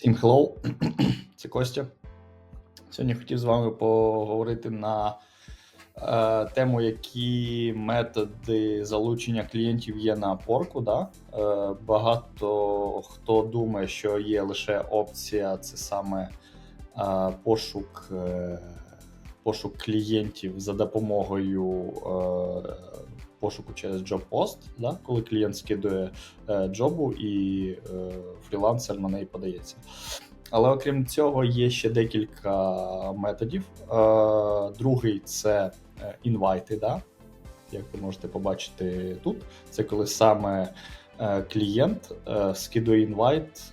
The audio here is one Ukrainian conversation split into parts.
Всім hello, це Костя. Сьогодні хотів з вами поговорити на е, тему, які методи залучення клієнтів є на порку. Да? Е, багато хто думає, що є лише опція, це саме е, пошук, е, пошук клієнтів за допомогою е, пошуку через JobPost, да? коли клієнт скидує е, джобу і е, фрілансер на неї подається. Але окрім цього, є ще декілька методів. Е, другий це інвайти, да? як ви можете побачити тут. Це коли саме клієнт скидує інвайт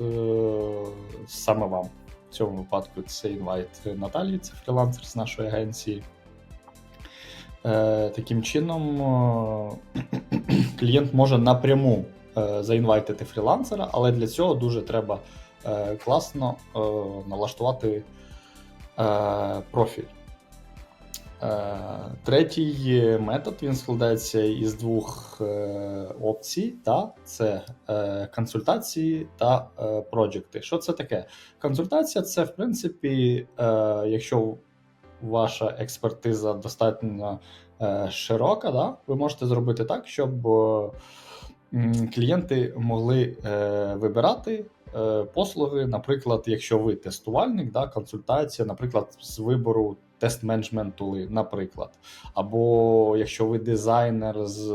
саме вам. В цьому випадку це інвайт Наталії, це фрілансер з нашої агенції. Е, Таким чином, е, клієнт може напряму е, заінвайтити фрілансера, але для цього дуже треба класно налаштувати профіль. Третій метод він складається із двох опцій: та? це консультації та проджекти. Що це таке? Консультація це, в принципі, якщо ваша експертиза достатньо е, широка, да, ви можете зробити так, щоб е, клієнти могли е, вибирати послуги. Наприклад, якщо ви тестувальник, да, консультація, наприклад, з вибору тест-менеджмент тули, наприклад. Або якщо ви дизайнер з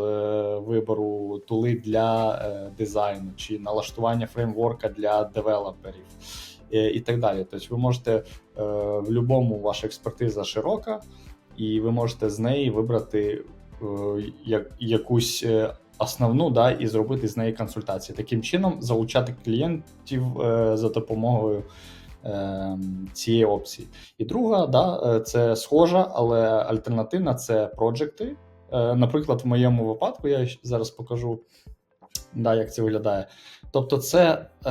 вибору тули для дизайну, чи налаштування фреймворка для девелоперів. І так далі. Тобто ви можете е, в будь-якому ваша експертиза широка, і ви можете з неї вибрати е, як, якусь е, основну да, і зробити з неї консультації. Таким чином, залучати клієнтів за допомогою е, цієї опції. І друга, да, це схожа, але альтернативна це проджекти. Наприклад, в моєму випадку, я зараз покажу, да, як це виглядає. Тобто, це, е,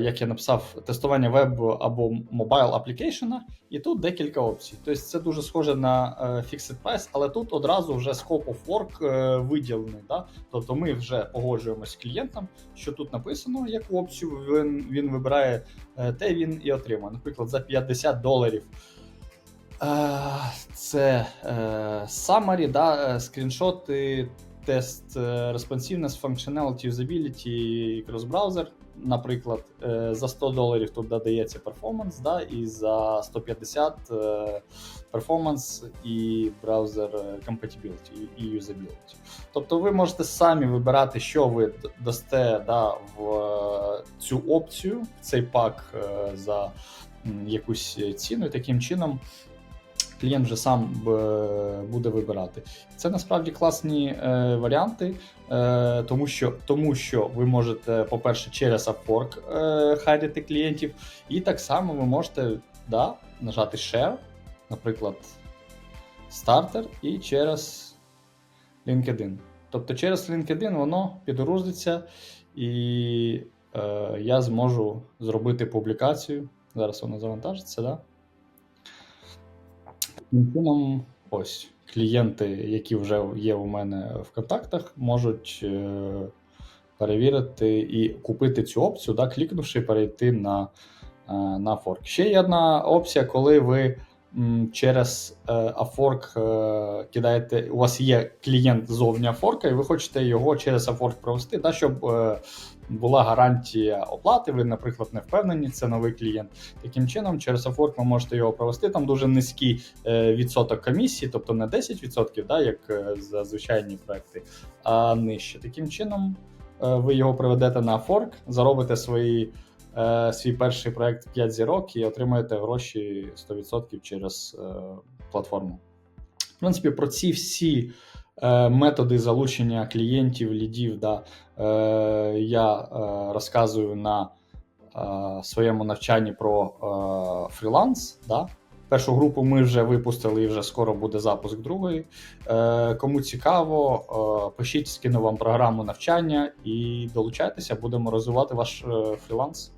як я написав, тестування веб або мобайл аплікейшена, і тут декілька опцій. Тобто це дуже схоже на е, Fixed Price, але тут одразу вже scope of work е, виділений. Да? Тобто ми вже погоджуємося з клієнтом, що тут написано, яку опцію він, він вибирає, е, те він і отримає. Наприклад, за 50 доларів. Е, Це е, summary, да, е, скріншоти, тест е, responsiveness, functionality, usability, cross-browser. Наприклад, е, за 100 доларів тут додається перформанс, да, і за 150 е, перформанс і браузер compatibility і usability. Тобто ви можете самі вибирати, що ви дасте да, в цю опцію, в цей пак за якусь ціну, і таким чином клієнт вже сам е, буде вибирати. Це насправді класні е, варіанти, е, тому, що, тому що ви можете, по-перше, через Upwork е, хайрити клієнтів, і так само ви можете да, нажати Share, наприклад, Starter, і через LinkedIn. Тобто через LinkedIn воно підгрузиться, і е, я зможу зробити публікацію. Зараз воно завантажиться, да? Таким чином, ось клієнти, які вже є у мене в контактах, можуть е, перевірити і купити цю опцію, да, клікнувши перейти на, е, на форк. Ще є одна опція, коли ви через е, Upwork е, кидаєте, у вас є клієнт зовні Upwork, і ви хочете його через Upwork провести, да, щоб е, була гарантія оплати. Ви, наприклад, не впевнені, це новий клієнт. Таким чином, через Upwork ви можете його провести. Там дуже низький е, відсоток комісії, тобто не 10%, да, як е, за звичайні проекти, а нижче. Таким чином, е, ви його приведете на Upwork, заробите свої, е, свій перший проект 5 зірок і отримаєте гроші 100% через е, платформу. В принципі, про ці всі е, методи залучення клієнтів, лідів, да, е, я е, розказую на е, своєму навчанні про е, фріланс. Да. Першу групу ми вже випустили і вже скоро буде запуск другої. Е, кому цікаво, е, пишіть, скину вам програму навчання і долучайтеся, будемо розвивати ваш е, фріланс.